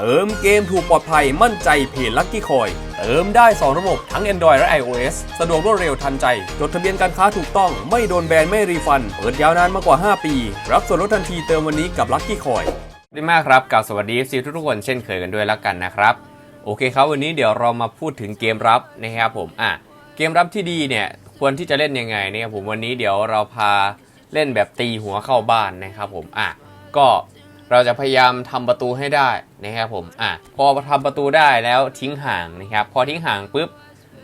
เติมเกมถูกปลอดภัยมั่นใจเพจลั c กี้คอย เติมได้ 2 ระบบทั้ง Android และ iOS สะดวกรวดเร็วทันใจ จดทะเบียนการค้าถูกต้องไม่โดนแบนไม่รีฟัน เปิดยาวนานมากกว่า 5 ปี รับส่วนลดทันทีเติมวันนี้กับลั c กี้คอยดีมากครับกับสวัสดีซีทุกคนเช่นเคยกันด้วยแล้วกันนะครับ โอเคครับวันนี้เดี๋ยวเรามาพูดถึงเกมรับนะครับผมอะเกมรับที่ดีเนี่ยควรที่จะเล่นยังไงนะครับผมวันนี้เดี๋ยวเราพาเล่นแบบตีหัวเข้าบ้านนะครับผมอะก็ เราจะพยายามทำประตูให้ได้นะครับผมอะพอทำประตูได้แล้วทิ้งห่างนะครับ พอทิ้งห่างปุ๊บ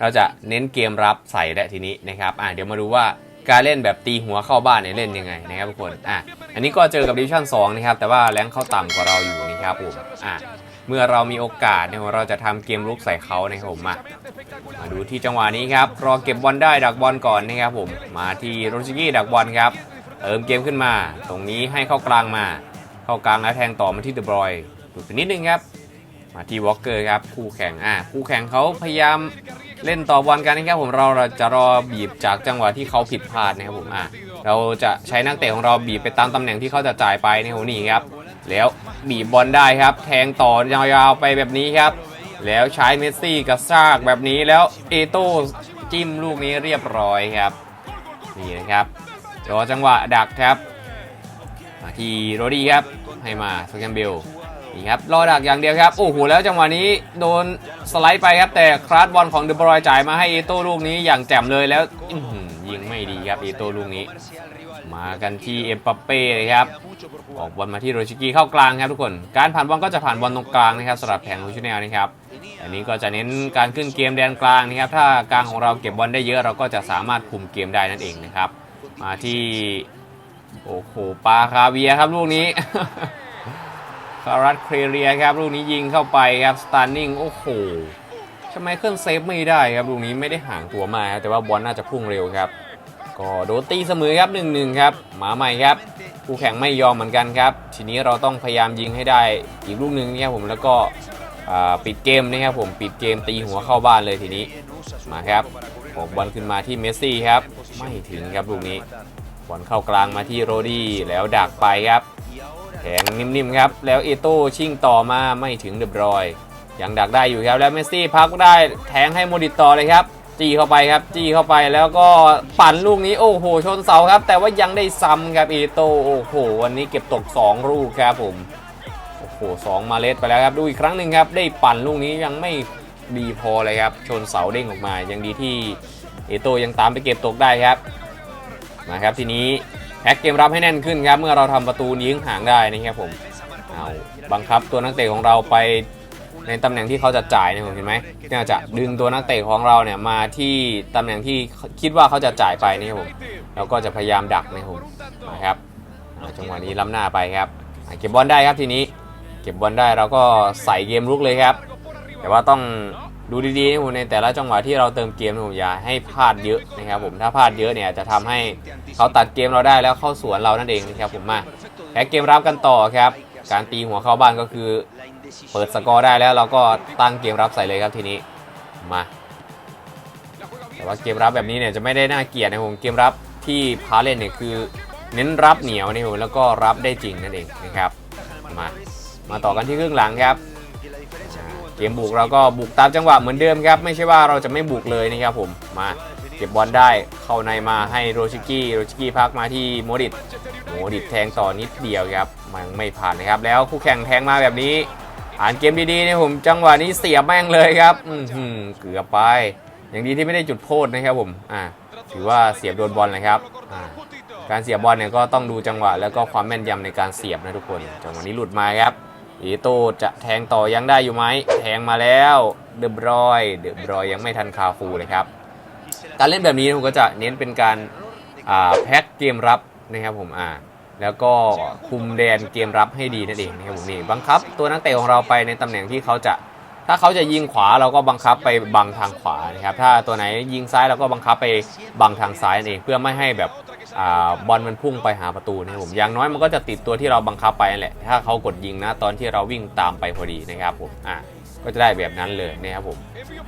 เราจะเน้นเกมรับใส่ได้ทีนี้นะครับอะเดี๋ยวมาดูว่าการเล่นแบบตีหัวเข้าบ้านเนี่ยเล่นยังไงนะครับทุกคนอะอันนี้ก็เจอกับดิวิชั่น2นะครับแต่ว่าแรงเข้าต่ำกว่าเราอยู่นะครับผมอะเมื่อเรามีโอกาสเนี่ยเราจะทำเกมลุกใส่เขานะครับผมมามาดูที่จังหวะนี้ครับรอเก็บบอลได้ดักบอลก่อนนะครับผมมาที่โรชิกี้ดักบอลครับเติมเกมขึ้นมา ตรงนี้ให้เข้ากลางมา เข้ากลางแล้วแทงต่อมาที่เดอะบรอยดูไปนิดนึงครับ มาที่วอลเกอร์ครับคู่แข่งอะคู่แข่งเขาพยายามเล่นต่อบอลกันนะครับผมเราจะรอบีบจากจังหวะที่เขาผิดพลาดนะครับผมอะเราจะใช้นักเตะของเราบีบไปตามตำแหน่งที่เขาจะจ่ายไปนะครับนี่ครับ แล้วบีบบอลได้ครับ แทงต่อยาวๆไปแบบนี้ครับ แล้วใช้เมสซี่กับซากแบบนี้แล้วเอโต้จิ้มลูกนี้เรียบร้อยครับนี่นะครับรอจังหวะดักครับ มาที่โรดี้ครับ ให้มาสแกนเบลนี่ครับรอดักอย่างเดียวครับ โอ้โห แล้วจังหวะนี้โดนสไลด์ไปครับ แต่คราสบอลของเดบรอยจ่ายมาให้เอโต้ลูกนี้อย่างแจ่มเลยแล้วยิงไม่ดีครับเอโต้ลูกนี้ มากันที่เอ็มปัปเป้เลยครับ ออกบอลมาที่โรชิกิเข้ากลางครับทุกคน การผ่านบอลก็จะผ่านบอลตรงกลางนะครับสำหรับแผงของชูแนลนะครับ อันนี้ก็จะเน้นการขึ้นเกมแดนกลางนะครับ ถ้ากลางของเราเก็บบอลได้เยอะเราก็จะสามารถคุมเกมได้นั่นเองนะครับ มาที่ โอ้โหปาคาเวียครับลูกนี้ คารัตเครเรียครับลูกนี้ยิงเข้าไปครับสตาร์นิ่งโอ้โหทำไมเครื่องเซฟไม่ได้ครับลูกนี้ไม่ได้ห่างตัวมาครับแต่ว่าบอลน่าจะพุ่งเร็วครับ ก็โดนตีเสมอครับ1นหนึ่งครับมาใหม่ครับคู่แข่งไม่ยอมเหมือนกันครับ ทีนี้เราต้องพยายามยิงให้ได้อีกลูกหนึ่งนะครับผมแล้วก็ปิดเกมนะครับผมปิดเกมตีหัวเข้าบ้านเลยทีนี้มาครับออกบอลขึ้นมาที่เมสซี่ครับ ไม่ถึงครับลูกนี้ บอลเข้ากลางมาที่โรดี้แล้วดักไปครับแทงนิ่มๆครับ แล้วเอโต้ชิ่งต่อมาไม่ถึงเรียบรอย ยังดักได้อยู่ครับแล้วเมสซี่พักได้แทงให้โมดิตต่อเลยครับ จี้เข้าไปครับ จี้เข้าไปแล้วก็ปั่นลูกนี้โอ้โหชนเสาครับ แต่ว่ายังได้ซ้ำครับเอโต้โอ้โห วันนี้เก็บตก 2 ลูกครับผมโอ้โหสองมาเลสไปแล้วครับดูอีกครั้งหนึ่งครับ ได้ปั่นลูกนี้ยังไม่ดีพอเลยครับ ชนเสาเด้งออกมายังดีที่เอโต้ยังตามไปเก็บตกได้ครับ มาครับทีนี้แพ็กเกมรับให้แน่นขึ้นครับเมื่อเราทำประตูยิงห่างได้นะครับผมเอาบังคับตัวนักเตะของเราไปในตำแหน่งที่เขาจะจ่ายเนี่ยผมเห็นไหมน่าจะดึงตัวนักเตะของเราเนี่ยมาที่ตำแหน่งที่คิดว่าเขาจะจ่ายไปนี่ครับผมแล้วก็จะพยายามดักนะครับผมนะครับจังหวะนี้ล้ำหน้าไปครับเก็บบอลได้ครับทีนี้ เก็บบอลได้เราก็ใส่เกมลุกเลยครับ แต่ว่าต้อง ดูดีๆนะผมในแต่ละจังหวะที่เราเติมเกมนะผมอย่าให้พลาดเยอะนะครับผมถ้าพลาดเยอะเนี่ยจะทำให้เขาตัดเกมเราได้แล้วเข้าสวนเรานั่นเองนะครับผมมาแพ็กเกมรับกันต่อครับ การตีหัวเข้าบ้านก็คือเปิดสกอร์ได้แล้วเราก็ตั้งเกมรับใส่เลยครับทีนี้มาแต่ว่าเกมรับแบบนี้เนี่ยจะไม่ได้น่าเกลียดนะผมเกมรับที่พาเล่นเนี่ยคือเน้นรับเหนียวนี่ผมแล้วก็รับได้จริงนั่นเองนะครับมามาต่อกันที่ครึ่งหลังครับ เกมบุกเราก็บุกตามจังหวะเหมือนเดิมครับ ไม่ใช่ว่าเราจะไม่บุกเลยนะครับผมมาเก็บบอลได้เข้าในมาให้โรชิกี้โรชิกี้พักมาที่โมดิตโมดิตแทงต่อนิดเดียวครับมันไม่ผ่านนะครับ แล้วคู่แข่งแทงมาแบบนี้อ่านเกมดีๆเนี่ยผมจังหวะนี้เสียบแม่งเลยครับอือหือเกือบไป อย่างดีที่ไม่ได้จุดโทษนะครับผมอ่าถือว่าเสียบโดนบอลนะครับอ่าการเสียบบอลเนี่ยก็ต้องดูจังหวะ แล้วก็ความแม่นยำในการเสียบนะทุกคน จังหวะนี้หลุดมาครับ อีโต้จะแทงต่อยังได้อยู่ไหมแทงมาแล้วเดบรอยเดบรอยยังไม่ทันคาฟูเลยครับ การเล่นแบบนี้ผมก็จะเน้นเป็นการแพ็คเกมรับนะครับผมอ่าแล้วก็คุมแดนเกมรับให้ดีนั่นเองนะครับผมนี่บังคับ ตัวนักเตะของเราไปในตำแหน่งที่เขาจะถ้าเขาจะยิงขวาเราก็บังคับไปบังทางขวานะครับถ้าตัวไหนยิงซ้ายเราก็บังคับไปบังทางซ้ายนั่นเองเพื่อไม่ให้แบบ บอลมันพุ่งไปหาประตูนะครับผมอย่างน้อยมันก็จะติดตัวที่เราบังคับไปแหละ ถ้าเขากดยิงนะตอนที่เราวิ่งตามไปพอดีนะครับผมอะก็จะได้แบบนั้นเลยนะครับผม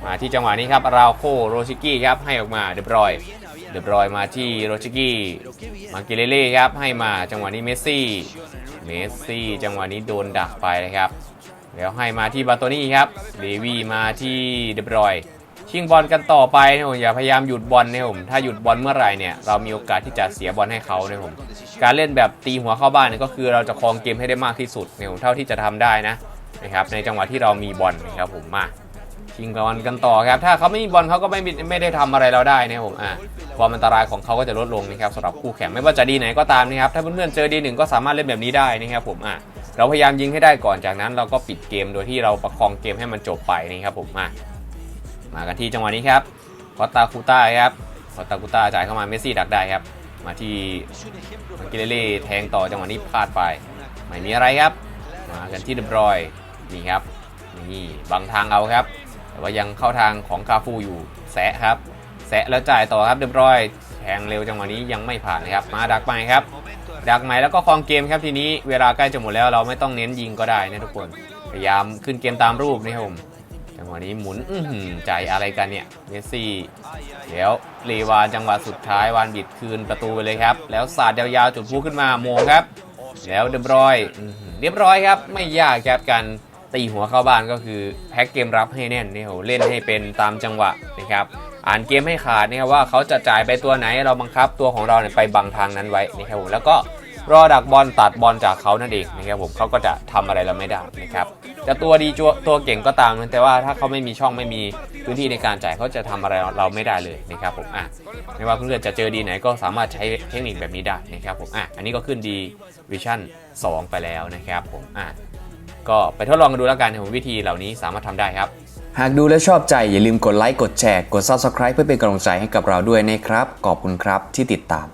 มาที่จังหวะนี้ครับราโคโรชิกี้ครับให้ออกมาเดบรอยเดบรอยมาที่โรชิกี้มาเกเลเล่ครับให้มาจังหวะนี้เมสซี่เมสซี่จังหวะนี้โดนดักไปนะครับแล้วให้มาที่บาโตนี่ครับเลวีมาที่เดบรอย ชิงบอลกันต่อไปนะผมอย่าพยายามหยุดบอลนะผมถ้าหยุดบอลเมื่อไหร่เนี่ยเรามีโอกาสที่จะเสียบอลให้เขานะผมการเล่นแบบตีหัวเข้าบ้านเนี่ยก็คือเราจะครองเกมให้ได้มากที่สุดนะผมเท่าที่จะทำได้นะนะครับในจังหวะที่เรามีบอลนะครับผมมาชิงบอลกันต่อครับ ถ้าเขาไม่มีบอลเขาก็ไม่ไม่ได้ทำอะไรเราได้นะผมอะความอันตรายของเขาก็จะลดลงนะครับสำหรับคู่แข่งไม่ว่าจะดีไหนก็ตามนะครับถ้าเพื่อนๆเจอดีหนึ่งก็สามารถเล่นแบบนี้ได้นะครับผมอะเราพยายามยิงให้ได้ก่อนจากนั้นเราก็ปิดเกมโดยที่เราประคองเกมให้มันจบไปนะครับผมมา มากันที่จังหวะนี้ครับคอตตาคูต้าครับคอตตาคูต้าจ่ายเข้ามาเมสซี่ดักได้ครับ มาที่มังกิเลเล่แทงต่อจังหวะนี้พลาดไป ไม่มีอะไรครับ มากันที่เดบรอยนี่ครับนี่บังทางเอาครับ แต่ว่ายังเข้าทางของคาฟูอยู่แซะครับแซะแล้วจ่ายต่อครับเดบรอยแทงเร็วจังหวะนี้ยังไม่ผ่านเลยครับ มาดักใหมครับดักใหม่แล้วก็ครองเกมครับทีนี้เวลาใกล้จะหมดแล้วเราไม่ต้องเน้นยิงก็ได้นะทุกคน พยายามขึ้นเกมตามรูปนะครับผม จังหวะนี้หมุนอื้อหือใจอะไรกันเนี่ยเมสซี่เดี๋ยวเลวานจังหวะสุดท้ายวานบิดคืนประตูไปเลยครับ แล้วสาดยาวๆจุดพูขึ้นมาโมงครับ แล้วเรียบร้อยเรียบร้อยครับ ไม่ยากครับการตีหัวเข้าบ้านก็คือแพ็กเกมรับให้แน่นนี่โหเล่นให้เป็นตามจังหวะนะครับอ่านเกมให้ขาดนะครับว่าเขาจะจ่ายไปตัวไหนเราบังคับตัวของเราเนี่ยไปบังทางนั้นไว้นะครับผมแล้วก็ รอดักบอลตัดบอลจากเขานั่นเองนะครับผมเขาก็จะทำอะไรเราไม่ได้นะครับจะตัวดีจัวตัวเก่งก็ตามแต่ว่าถ้าเขาไม่มีช่องไม่มีพื้นที่ในการจ่ายเขาจะทำอะไรเราไม่ได้เลยนะครับผมอะไม่ว่าเพื่อนจะเจอดีไหนก็สามารถใช้เทคนิคแบบนี้ได้นะครับผมอะอันนี้ก็ขึ้นดีวิชั่น2 ไปแล้วนะครับผมอะก็ไปทดลองกันดูแล้วกันผมวิธีเหล่านี้สามารถทำได้ครับ หากดูแล้วชอบใจอย่าลืมกดไลค์กดแชร์กด Subscribe เพื่อเป็นกำลังใจให้กับเราด้วยนะครับขอบคุณครับที่ติดตาม